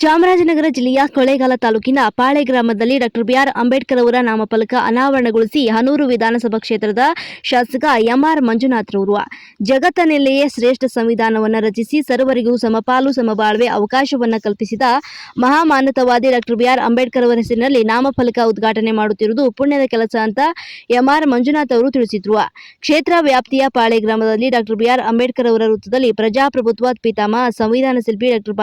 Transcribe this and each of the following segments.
ಚಾಮರಾಜನಗರ ಜಿಲ್ಲೆಯ ಕೊಳೆಗಾಲ ತಾಲೂಕಿನ ಪಾಳೆ ಗ್ರಾಮದಲ್ಲಿ ಡಾಕ್ಟರ್ ಬಿಆರ್ ಅಂಬೇಡ್ಕರ್ ಅವರ ನಾಮಫಲಕ ಅನಾವರಣಗೊಳಿಸಿ ಹನೂರು ವಿಧಾನಸಭಾ ಕ್ಷೇತ್ರದ ಶಾಸಕ ಎಂಆರ್ ಮಂಜುನಾಥ್ರವರು ಜಗತ್ತನಲ್ಲಿಯೇ ಶ್ರೇಷ್ಠ ಸಂವಿಧಾನವನ್ನು ರಚಿಸಿ ಸರ್ವರಿಗೂ ಸಮಪಾಲು ಸಮಬಾಳ್ವೆ ಅವಕಾಶವನ್ನು ಕಲ್ಪಿಸಿದ ಮಹಾಮಾನತವಾದಿ ಡಾಕ್ಟರ್ ಬಿಆರ್ ಅಂಬೇಡ್ಕರ್ ಅವರ ಹೆಸರಿನಲ್ಲಿ ನಾಮಫಲಕ ಉದ್ಘಾಟನೆ ಮಾಡುತ್ತಿರುವುದು ಪುಣ್ಯದ ಕೆಲಸ ಅಂತ ಎಂಆರ್ ಮಂಜುನಾಥ್ ಅವರು ತಿಳಿಸಿದ್ರು. ಕ್ಷೇತ್ರ ವ್ಯಾಪ್ತಿಯ ಪಾಳೆ ಗ್ರಾಮದಲ್ಲಿ ಡಾಕ್ಟರ್ ಬಿಆರ್ ಅಂಬೇಡ್ಕರ್ ಅವರ ವೃತ್ತದಲ್ಲಿ ಪ್ರಜಾಪ್ರಭುತ್ವ, ಪಿತಾಮಹ, ಸಂವಿಧಾನ ಶಿಲ್ಪಿ ಡಾಕ್ಟರ್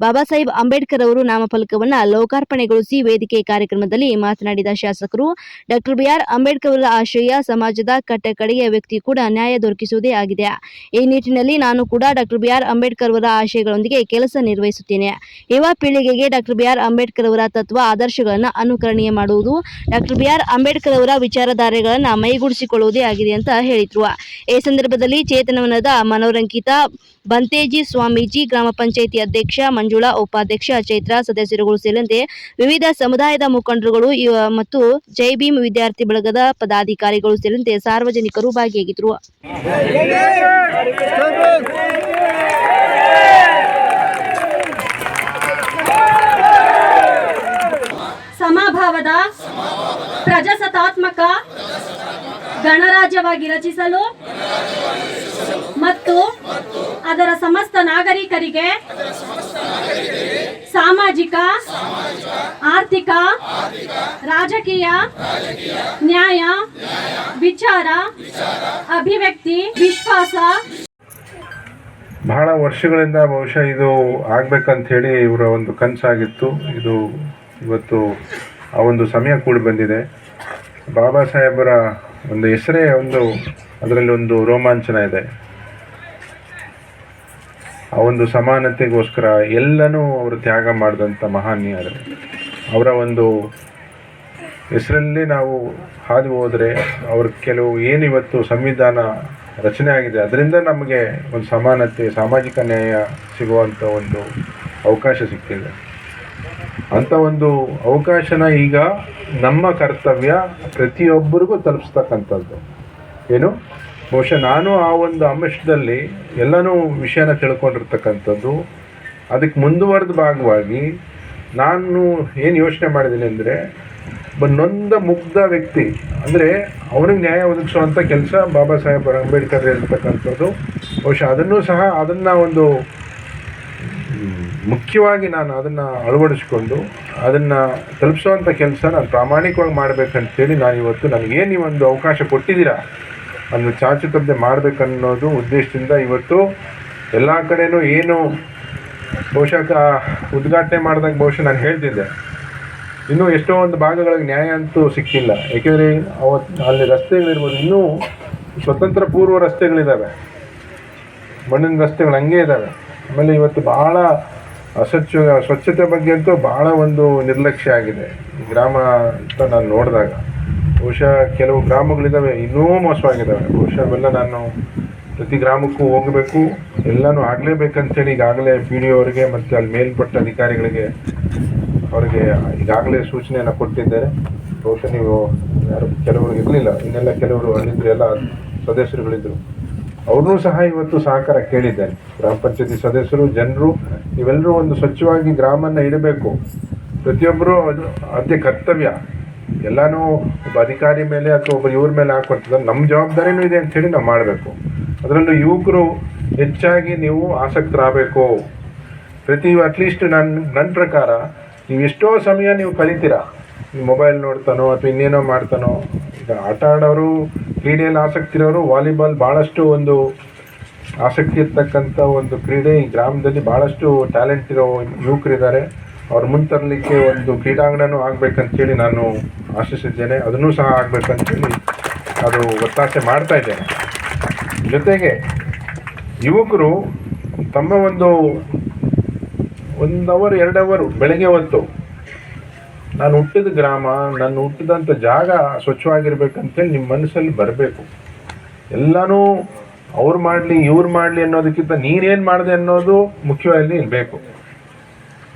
ಬಾಬಾ ಸಾಹೇಬ್ ಅಂಬೇಡ್ಕರ್ ಅವರು ನಾಮಫಲಕವನ್ನು ಲೋಕಾರ್ಪಣೆಗೊಳಿಸಿ ವೇದಿಕೆ ಕಾರ್ಯಕ್ರಮದಲ್ಲಿ ಮಾತನಾಡಿದ ಶಾಸಕರು, ಡಾಕ್ಟರ್ ಬಿಆರ್ ಅಂಬೇಡ್ಕರ್ ಅವರ ಆಶಯ ಸಮಾಜದ ಕಟ್ಟಕಡೆಯ ವ್ಯಕ್ತಿ ಕೂಡ ನ್ಯಾಯ ದೊರಕಿಸುವುದೇ ಆಗಿದೆ. ಈ ನಿಟ್ಟಿನಲ್ಲಿ ನಾನು ಕೂಡ ಡಾಕ್ಟರ್ ಬಿಆರ್ ಅಂಬೇಡ್ಕರ್ ಅವರ ಆಶಯಗಳೊಂದಿಗೆ ಕೆಲಸ ನಿರ್ವಹಿಸುತ್ತೇನೆ. ಯುವ ಪೀಳಿಗೆಗೆ ಡಾಕ್ಟರ್ ಬಿಆರ್ ಅಂಬೇಡ್ಕರ್ ಅವರ ತತ್ವ, ಆದರ್ಶಗಳನ್ನು ಅನುಕರಣೀಯ ಮಾಡುವುದು, ಡಾಕ್ಟರ್ ಬಿಆರ್ ಅಂಬೇಡ್ಕರ್ ಅವರ ವಿಚಾರಧಾರೆಗಳನ್ನು ಮೈಗೂಡಿಸಿಕೊಳ್ಳುವುದೇ ಆಗಿದೆ ಅಂತ ಹೇಳಿದ್ರು. ಈ ಸಂದರ್ಭದಲ್ಲಿ ಚೇತನವನದ ಮನೋರಂಕಿತ ಬಂತೇಜಿ ಸ್ವಾಮೀಜಿ ಗ್ರಾಮ ಪಂಚಾಯಿತಿ ಅಧ್ಯಕ್ಷ, ಮಂಜುಳಾ ಉಪಾಧ್ಯಕ್ಷ, ಚೈತ್ರ ಸದಸ್ಯರುಗಳು ಸೇರಿದಂತೆ ವಿವಿಧ ಸಮುದಾಯದ ಮುಖಂಡರುಗಳು ಮತ್ತು ಜೈ ಭೀಮ್ ವಿದ್ಯಾರ್ಥಿ ಬಳಗದ ಪದಾಧಿಕಾರಿಗಳು ಸೇರಿದಂತೆ ಸಾರ್ವಜನಿಕರು ಭಾಗಿಯಾಗಿದ್ದರು. ಸಮಭಾವದ ಪ್ರಜಾಸತ್ತಾತ್ಮಕ ಗಣರಾಜ್ಯವಾಗಿ ರಚಿಸಲು ಮತ್ತು ಅದರ ಸಮಸ್ತ ನಾಗರಿಕರಿಗೆ ಸಾಮಾಜಿಕ, ಆರ್ಥಿಕ, ರಾಜಕೀಯ, ನ್ಯಾಯ, ವಿಚಾರ, ಅಭಿವ್ಯಕ್ತಿ, ವಿಶ್ವಾಸ. ಬಹಳ ವರ್ಷಗಳಿಂದ ಬಹುಶಃ ಇದು ಆಗ್ಬೇಕಂತ ಹೇಳಿ ಇವರ ಒಂದು ಕನಸಾಗಿತ್ತು. ಇದು ಇವತ್ತು ಆ ಒಂದು ಸಮಯ ಕೂಡಿ ಬಂದಿದೆ. ಬಾಬಾ ಸಾಹೇಬರ ಒಂದು ಹೆಸರೇ ಒಂದು ಅದರಲ್ಲಿ ಒಂದು ರೋಮಾಂಚನ ಇದೆ. ಆ ಒಂದು ಸಮಾನತೆಗೋಸ್ಕರ ಎಲ್ಲನೂ ಅವರು ತ್ಯಾಗ ಮಾಡಿದಂಥ ಮಹಾನೀಯರು ಅವರ ಒಂದು ಹೆಸರಲ್ಲೇ ನಾವು ಹಾದು ಹೋದರೆ ಅವ್ರ ಕೆಲವು ಇವತ್ತು ಸಂವಿಧಾನ ರಚನೆ ಆಗಿದೆ, ಅದರಿಂದ ನಮಗೆ ಒಂದು ಸಮಾನತೆ, ಸಾಮಾಜಿಕ ನ್ಯಾಯ ಸಿಗುವಂಥ ಒಂದು ಅವಕಾಶ ಸಿಕ್ಕಿದೆ ಅಂಥ ಒಂದು ಅವಕಾಶನ ಈಗ ನಮ್ಮ ಕರ್ತವ್ಯ ಪ್ರತಿಯೊಬ್ಬರಿಗೂ ತಲುಪಿಸ್ತಕ್ಕಂಥದ್ದು. ಏನು? ಬಹುಶಃ ನಾನು ಆ ಒಂದು ಅಂಶದಲ್ಲಿ ಎಲ್ಲನೂ ವಿಷಯನ ತಿಳ್ಕೊಂಡಿರ್ತಕ್ಕಂಥದ್ದು. ಅದಕ್ಕೆ ಮುಂದುವರೆದ ಭಾಗವಾಗಿ ನಾನು ಏನು ಯೋಚನೆ ಮಾಡಿದ್ದೀನಿ ಅಂದರೆ ನೊಂದ ಮುಗ್ಧ ವ್ಯಕ್ತಿ, ಅಂದರೆ ಅವನಿಗೆ ನ್ಯಾಯ ಒದಗಿಸುವಂಥ ಕೆಲಸ ಬಾಬಾ ಸಾಹೇಬ್ ಅಂಬೇಡ್ಕರ್ ಇರ್ತಕ್ಕಂಥದ್ದು. ಬಹುಶಃ ಅದನ್ನು ಸಹ ಅದನ್ನು ಒಂದು ಮುಖ್ಯವಾಗಿ ನಾನು ಅದನ್ನು ಅಳವಡಿಸ್ಕೊಂಡು ಅದನ್ನು ತಲುಪಿಸುವಂಥ ಕೆಲಸ ನಾನು ಪ್ರಾಮಾಣಿಕವಾಗಿ ಮಾಡಬೇಕಂತೇಳಿ ನಾನು ಇವತ್ತು ನನಗೇನು ಈ ಒಂದು ಅವಕಾಶ ಕೊಟ್ಟಿದ್ದೀರಾ? ಚಾಚು ತಪ್ಪದೆ ಮಾಡಬೇಕನ್ನೋದು ಉದ್ದೇಶದಿಂದ ಇವತ್ತು ಎಲ್ಲ ಕಡೆಯೂ ಏನು ಬಹುಶಃ ಉದ್ಘಾಟನೆ ಮಾಡಿದಾಗ ಬಹುಶಃ ನಾನು ಹೇಳ್ತಿದ್ದೆ. ಇನ್ನೂ ಎಷ್ಟೋ ಒಂದು ಭಾಗಗಳಿಗೆ ನ್ಯಾಯ ಅಂತೂ ಸಿಕ್ಕಿಲ್ಲ ಏಕೆಂದರೆ ಅವತ್ತು ಅಲ್ಲಿ ರಸ್ತೆಗಳಿರ್ಬೋದು, ಇನ್ನೂ ಸ್ವತಂತ್ರ ಪೂರ್ವ ರಸ್ತೆಗಳಿದ್ದಾವೆ ಮಣ್ಣಿನ ರಸ್ತೆಗಳು ಹಂಗೆ ಇದ್ದಾವೆ ಆಮೇಲೆ ಇವತ್ತು ಭಾಳ ಅಸ್ವಚ್ಛ ಸ್ವಚ್ಛತೆ ಬಗ್ಗೆ ಅಂತೂ ಭಾಳ ಒಂದು ನಿರ್ಲಕ್ಷ್ಯ ಆಗಿದೆ. ಗ್ರಾಮ ಅಂತ ನಾನು ನೋಡಿದಾಗ. ಬಹುಶಃ ಕೆಲವು ಗ್ರಾಮಗಳಿದ್ದಾವೆ, ಇನ್ನೂ ಮೋಸವಾಗಿದ್ದಾವೆ. ಬಹುಶಃ ಅವೆಲ್ಲ ನಾನು ಪ್ರತಿ ಗ್ರಾಮಕ್ಕೂ ಹೋಗಬೇಕು, ಎಲ್ಲನೂ ಆಗಲೇಬೇಕಂತೇಳಿ ಈಗಾಗಲೇ ಪಿ ಡಿ ಅವರಿಗೆ ಮತ್ತು ಅಲ್ಲಿ ಮೇಲ್ಪಟ್ಟ ಅಧಿಕಾರಿಗಳಿಗೆ ಅವರಿಗೆ ಈಗಾಗಲೇ ಸೂಚನೆಯನ್ನು ಕೊಟ್ಟಿದ್ದಾರೆ. ಬಹುಶಃ ನೀವು ಯಾರು ಕೆಲವರು ಇರಲಿಲ್ಲ, ಇನ್ನೆಲ್ಲ ಕೆಲವರು ಅಲ್ಲಿದ್ದರು ಎಲ್ಲ ಸದಸ್ಯರುಗಳಿದ್ದರು ಅವ್ರನ್ನೂ ಸಹ ಇವತ್ತು ಸಹಕಾರ ಕೇಳಿದ್ದೇನೆ. ಗ್ರಾಮ ಪಂಚಾಯತಿ ಸದಸ್ಯರು, ಜನರು ಇವೆಲ್ಲರೂ ಒಂದು ಸ್ವಚ್ಛವಾಗಿ ಗ್ರಾಮನ ಇಡಬೇಕು. ಪ್ರತಿಯೊಬ್ಬರು ಅದು ಅದೇ ಕರ್ತವ್ಯ. ಎಲ್ಲನೂ ಒಬ್ಬ ಅಧಿಕಾರಿ ಮೇಲೆ ಅಥವಾ ಒಬ್ಬ ಇವ್ರ ಮೇಲೆ ಹಾಕೊಡ್ತದೆ ನಮ್ಮ ಜವಾಬ್ದಾರಿನೂ ಇದೆ ಅಂಥೇಳಿ ನಾವು ಮಾಡಬೇಕು. ಅದರಲ್ಲೂ ಯುವಕರು ಹೆಚ್ಚಾಗಿ ನೀವು ಆಸಕ್ತರಾಗಬೇಕು ಪ್ರತಿ ಅಟ್ಲೀಸ್ಟ್ ನನ್ನ ನನ್ನ ಪ್ರಕಾರ ನೀವು ಎಷ್ಟೋ ಸಮಯ ನೀವು ಕಲಿತೀರಾ. ನೀವು ಮೊಬೈಲ್ ನೋಡ್ತಾನೋ ಅಥವಾ ಇನ್ನೇನೋ ಮಾಡ್ತಾನೋ. ಈಗ ಆಟ ಆಡೋರು, ಕ್ರೀಡೆಯಲ್ಲಿ ಆಸಕ್ತಿ ಇರೋರು ವಾಲಿಬಾಲ್ ಭಾಳಷ್ಟು ಒಂದು ಆಸಕ್ತಿ ಇರ್ತಕ್ಕಂಥ ಒಂದು ಕ್ರೀಡೆ ಈ ಗ್ರಾಮದಲ್ಲಿ ಭಾಳಷ್ಟು ಟ್ಯಾಲೆಂಟ್ ಇರೋ ಯುವಕರಿದ್ದಾರೆ. ಅವ್ರು ಮುಂತರಲಿಕ್ಕೆ ಒಂದು ಕ್ರೀಡಾಂಗಣನೂ ಆಗಬೇಕಂತೇಳಿ ನಾನು ಆಶಿಸಿದ್ದೇನೆ. ಅದನ್ನೂ ಸಹ ಆಗಬೇಕಂತೇಳಿ ಅದು ಒತ್ತಾಸೆ ಮಾಡ್ತಾ ಇದ್ದೇನೆ. ಜೊತೆಗೆ ಯುವಕರು ತಮ್ಮ ಒಂದು ಒಂದು ಅವರ್ ಎರಡು ಅವರು ಬೆಳಗ್ಗೆ ಹೊತ್ತು ನಾನು ಹುಟ್ಟಿದ ಗ್ರಾಮ, ನಾನು ಹುಟ್ಟಿದಂಥ ಜಾಗ ಸ್ವಚ್ಛವಾಗಿರ್ಬೇಕಂತೇಳಿ ನಿಮ್ಮ ಮನಸ್ಸಲ್ಲಿ ಬರಬೇಕು. ಎಲ್ಲನೂ ಅವ್ರು ಮಾಡಲಿ, ಇವ್ರು ಮಾಡಲಿ ಅನ್ನೋದಕ್ಕಿಂತ ನೀನೇನು ಮಾಡಿದೆ ಅನ್ನೋದು ಮುಖ್ಯವಾಗಿ ಬೇಕು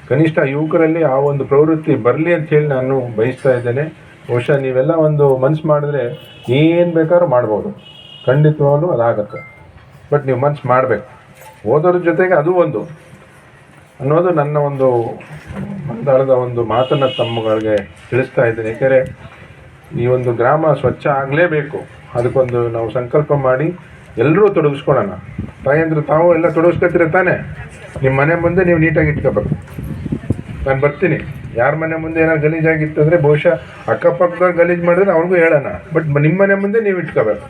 ಕನಿಷ್ಠ ಯುವಕರಲ್ಲಿ ಆ ಒಂದು ಪ್ರವೃತ್ತಿ ಬರಲಿ ಅಂತ ಹೇಳಿ ನಾನು ಬಯಸ್ತಾ ಇದ್ದೇನೆ. ಬಹುಶಃ ನೀವೆಲ್ಲ ಒಂದು ಮನ್ಸು ಮಾಡಿದ್ರೆ ಏನು ಬೇಕಾದ್ರೂ ಮಾಡ್ಬೋದು. ಖಂಡಿತವಾಗ್ಲೂ ಅದಾಗತ್ತೆ. ಬಟ್ ನೀವು ಮನ್ಸು ಮಾಡಬೇಕು. ಓದೋದ್ರ ಜೊತೆಗೆ ಅದು ಒಂದು. ಅನ್ನೋದು ನನ್ನ ಒಂದು ಮಂದಾಳದ ಒಂದು ಮಾತನ್ನು ತಮ್ಮಗಳಿಗೆ ತಿಳಿಸ್ತಾ ಇದ್ದೇನೆ. ಏಕೆಂದರೆ ಈ ಒಂದು ಗ್ರಾಮ ಸ್ವಚ್ಛ ಆಗಲೇಬೇಕು. ಅದಕ್ಕೊಂದು ನಾವು ಸಂಕಲ್ಪ ಮಾಡಿ ಎಲ್ಲರೂ ತೊಡಗಿಸ್ಕೊಳ್ಳೋಣ. ತಾಯಂದ್ರು ತಾವು ಎಲ್ಲ ತೊಡಗಿಸ್ಕೊತೀರ ತಾನೆ. ನಿಮ್ಮ ಮನೆ ಮುಂದೆ ನೀವು ನೀಟಾಗಿ ಇಟ್ಕೋಬೇಕು. ನಾನು ಬರ್ತೀನಿ. ಯಾರ ಮನೆ ಮುಂದೆ ಏನಾದ್ರು ಗಲೀಜಾಗಿತ್ತು ಅಂದರೆ ಬಹುಶಃ ಅಕ್ಕಪಕ್ಕದವ್ರು ಗಲೀಜು ಮಾಡಿದ್ರೆ ಅವ್ರಿಗೂ ಹೇಳೋಣ. ಬಟ್ ನಿಮ್ಮ ಮನೆ ಮುಂದೆ ನೀವು ಇಟ್ಕೋಬೇಕು.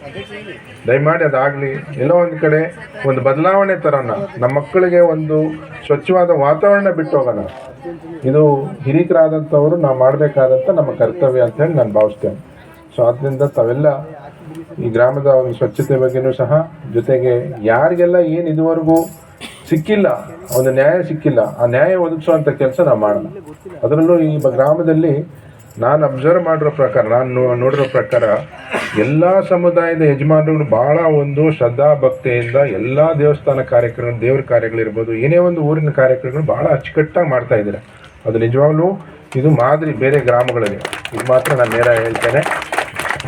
ದಯಮಾಡಿ ಅದಾಗಲಿ. ಎಲ್ಲೋ ಒಂದು ಕಡೆ ಒಂದು ಬದಲಾವಣೆ ತರೋಣ. ನಮ್ಮ ಮಕ್ಕಳಿಗೆ ಒಂದು ಸ್ವಚ್ಛವಾದ ವಾತಾವರಣ ಬಿಟ್ಟು ಹೋಗೋಣ. ಇದು ಹಿರಿಕರಾದಂಥವರು ನಾವು ಮಾಡಬೇಕಾದಂಥ ನಮ್ಮ ಕರ್ತವ್ಯ ಅಂತ ಹೇಳಿ ನಾನು ಭಾವಿಸ್ತೇನೆ. ಸೊ ಆದ್ದರಿಂದ ತಾವೆಲ್ಲ ಈ ಗ್ರಾಮದ ಒಂದು ಸ್ವಚ್ಛತೆ ಬಗ್ಗೆಯೂ ಸಹ ಜೊತೆಗೆ ಯಾರಿಗೆಲ್ಲ ಏನು ಇದುವರೆಗೂ ಸಿಕ್ಕಿಲ್ಲ. ಒಂದು ನ್ಯಾಯ ಸಿಕ್ಕಿಲ್ಲ. ಆ ನ್ಯಾಯ ಒದಗಿಸುವಂಥ ಕೆಲಸ ನಾವು ಮಾಡೋಣ ಅದರಲ್ಲೂ ಈ ಗ್ರಾಮದಲ್ಲಿ ನಾನು ಅಬ್ಸರ್ವ್ ಮಾಡಿರೋ ಪ್ರಕಾರ, ನಾನು ನೋಡಿರೋ ಪ್ರಕಾರ ಎಲ್ಲ ಸಮುದಾಯದ ಯಜಮಾನರುಗಳು ಬಹಳ ಒಂದು ಶ್ರದ್ಧಾ ಭಕ್ತಿಯಿಂದ ಎಲ್ಲ ದೇವಸ್ಥಾನ ಕಾರ್ಯಕ್ರಮ, ದೇವ್ರ ಕಾರ್ಯಗಳಿರ್ಬೋದು, ಏನೇ ಒಂದು ಊರಿನ ಕಾರ್ಯಕ್ರಮಗಳು ಬಹಳ ಅಚ್ಚುಕಟ್ಟಾಗಿ ಮಾಡ್ತಾ ಇದ್ದಾರೆ. ಅದು ನಿಜವಾಗ್ಲೂ ಇದು ಮಾದರಿ ಬೇರೆ ಗ್ರಾಮಗಳಲ್ಲಿ. ಇದು ಮಾತ್ರ ನಾನು ನೇರ ಹೇಳ್ತೇನೆ.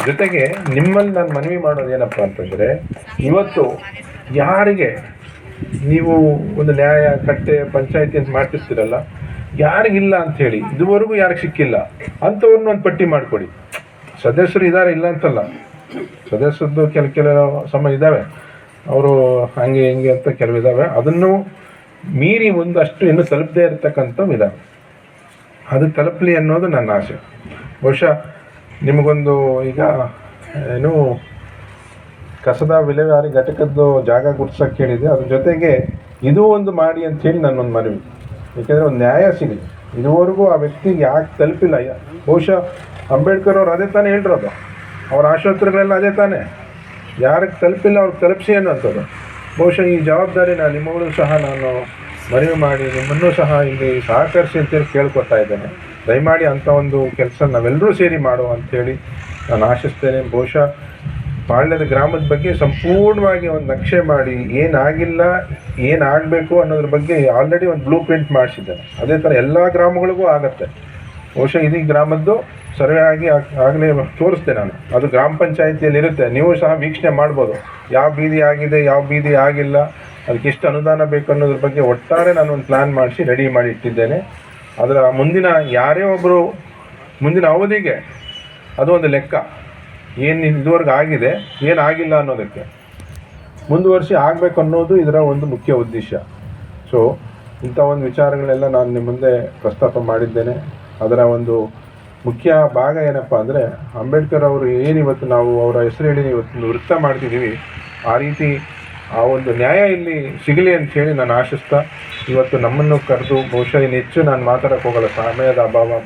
ಜೊತೆಗೆ ನಿಮ್ಮಲ್ಲಿ ನಾನು ಮನವಿ ಮಾಡೋದು ಏನಪ್ಪ ಅಂತಂದರೆ, ಇವತ್ತು ಯಾರಿಗೆ ನೀವು ಒಂದು ನ್ಯಾಯ ಕಟ್ಟೆ ಪಂಚಾಯತಿ ಅಂತ ಮಾಡ್ತಿರ್ತೀರಲ್ಲ, ಯಾರಿಗಿಲ್ಲ ಹೇಳಿ, ಇದುವರೆಗೂ ಯಾರಿಗೆ ಸಿಕ್ಕಿಲ್ಲ, ಅಂಥವ್ರನ್ನ ಒಂದು ಪಟ್ಟಿ ಮಾಡಿಕೊಡಿ. ಸದಸ್ಯರು ಇದ್ದಾರೆ ಇಲ್ಲ ಅಂತಲ್ಲ. ಸದಸ್ಯರದ್ದು ಕೆಲ ಕೆಲ ಸಮ ಇದ್ದಾವೆ ಅವರು ಹಂಗೆ ಹಿಂಗೆ ಅಂತ ಕೆಲವು ಇದ್ದಾವೆ ಅದನ್ನು ಮೀರಿ ಒಂದಷ್ಟು ಇನ್ನೂ ತಲುಪದೇ ಇರತಕ್ಕಂಥವು ಇದ್ದಾವೆ ಅದು ತಲುಪಲಿ ಅನ್ನೋದು ನನ್ನ ಆಸೆ. ಬಹುಶಃ ನಿಮಗೊಂದು ಈಗ ಏನು ಕಸದ ವಿಲೇವಾರಿ ಘಟಕದ್ದು ಜಾಗ ಗುರ್ಸಕ್ಕೆ ಹೇಳಿದೆ. ಅದ್ರ ಜೊತೆಗೆ ಇದು ಒಂದು ಮಾಡಿ ಅಂತ ಹೇಳಿ ನನ್ನೊಂದು ಮನವಿ. ಏಕೆಂದರೆ ಒಂದು ನ್ಯಾಯ ಸಿಗಲಿ. ಇದುವರೆಗೂ ಆ ವ್ಯಕ್ತಿಗೆ ಯಾಕೆ ತಲುಪಿಲ್ಲ? ಬಹುಶಃ ಅಂಬೇಡ್ಕರ್ ಅವ್ರು ಅದೇ ತಾನೇ ಹೇಳಿರೋದು ಅವ್ರ ಆಶೋತ್ತರಗಳೆಲ್ಲ ಅದೇ ತಾನೇ. ಯಾರಿಗೆ ತಲುಪಿಲ್ಲ ಅವ್ರಿಗೆ ತಲುಪಿಸಿ ಅನ್ನೋಂಥದ್ದು ಬಹುಶಃ ಈ ಜವಾಬ್ದಾರಿನ ನಿಮ್ಮಗಳು ಸಹ ನಾನು ಮನವಿ ಮಾಡಿ ನಿಮ್ಮನ್ನು ಸಹ ಇಲ್ಲಿ ಸಹಕರಿಸಿ ಅಂತೇಳಿ ಕೇಳ್ಕೊತಾ ಇದ್ದೇನೆ. ದಯಮಾಡಿ ಅಂಥ ಒಂದು ಕೆಲಸ ನಾವೆಲ್ಲರೂ ಸೇರಿ ಮಾಡುವ ಅಂಥೇಳಿ ನಾನು ಆಶಿಸ್ತೇನೆ. ಬಹುಶಃ ಪಾಳ್ಯದ ಗ್ರಾಮದ ಬಗ್ಗೆ ಸಂಪೂರ್ಣವಾಗಿ ಒಂದು ನಕ್ಷೆ ಮಾಡಿ ಏನಾಗಿಲ್ಲ, ಏನಾಗಬೇಕು ಅನ್ನೋದ್ರ ಬಗ್ಗೆ ಆಲ್ರೆಡಿ ಒಂದು ಬ್ಲೂ ಪ್ರಿಂಟ್ ಮಾಡಿಸಿದ್ದಾರೆ ಅದೇ ಥರ ಎಲ್ಲ ಗ್ರಾಮಗಳಿಗೂ ಆಗುತ್ತೆ. ಬಹುಶಃ ಇದೀ ಗ್ರಾಮದ್ದು ಸರ್ವೆ ಆಗಿ ಆಗ್- ಆಗಲೇ ತೋರಿಸ್ತೆ ನಾನು. ಅದು ಗ್ರಾಮ ಪಂಚಾಯಿತಿಯಲ್ಲಿ ಇರುತ್ತೆ ನೀವು ಸಹ ವೀಕ್ಷಣೆ ಮಾಡ್ಬೋದು. ಯಾವ ಬೀದಿ ಆಗಿದೆ, ಯಾವ ಬೀದಿ ಆಗಿಲ್ಲ, ಅದಕ್ಕೆ ಎಷ್ಟು ಅನುದಾನ ಬೇಕು ಅನ್ನೋದ್ರ ಬಗ್ಗೆ ಒಟ್ಟಾರೆ ನಾನು ಒಂದು ಪ್ಲ್ಯಾನ್ ಮಾಡಿಸಿ ರೆಡಿ ಮಾಡಿ ಇಟ್ಟಿದ್ದೇನೆ. ಅದರ ಮುಂದಿನ ಯಾರೇ ಒಬ್ಬರು ಮುಂದಿನ ಅವಧಿಗೆ ಅದು ಒಂದು ಲೆಕ್ಕ. ಏನು ಇದುವರೆಗೂ ಆಗಿದೆ ಏನಾಗಿಲ್ಲ ಅನ್ನೋದಕ್ಕೆ. ಮುಂದುವರಿಸಿ ಆಗಬೇಕು ಅನ್ನೋದು ಇದರ ಒಂದು ಮುಖ್ಯ ಉದ್ದೇಶ. ಸೊ ಇಂಥ ಒಂದು ವಿಚಾರಗಳೆಲ್ಲ ನಾನು ನಿಮ್ಮ ಮುಂದೆ ಪ್ರಸ್ತಾಪ ಮಾಡಿದ್ದೇನೆ. ಅದರ ಒಂದು ಮುಖ್ಯ ಭಾಗ ಏನಪ್ಪ ಅಂದರೆ, ಅಂಬೇಡ್ಕರ್ ಅವರು ಏನಿವತ್ತು ನಾವು ಅವರ ಹೆಸರು ಹೇಳಿ ಇವತ್ತು ವೃತ್ತ ಮಾಡ್ತಿದ್ದೀವಿ, ಆ ರೀತಿ ಆ ಒಂದು ನ್ಯಾಯ ಇಲ್ಲಿ ಸಿಗಲಿ ಅಂತ ಹೇಳಿ ನಾನು ಆಶಿಸ್ತಾ, ಇವತ್ತು ನಮ್ಮನ್ನು ಕರೆದು ಬಹುಶಃ ಇನ್ನು ಹೆಚ್ಚು ನಾನು ಮಾತಾಡೋಕ್ಕೆ ಹೋಗಲ್ಲ, ಸಮಯದ ಅಭಾವ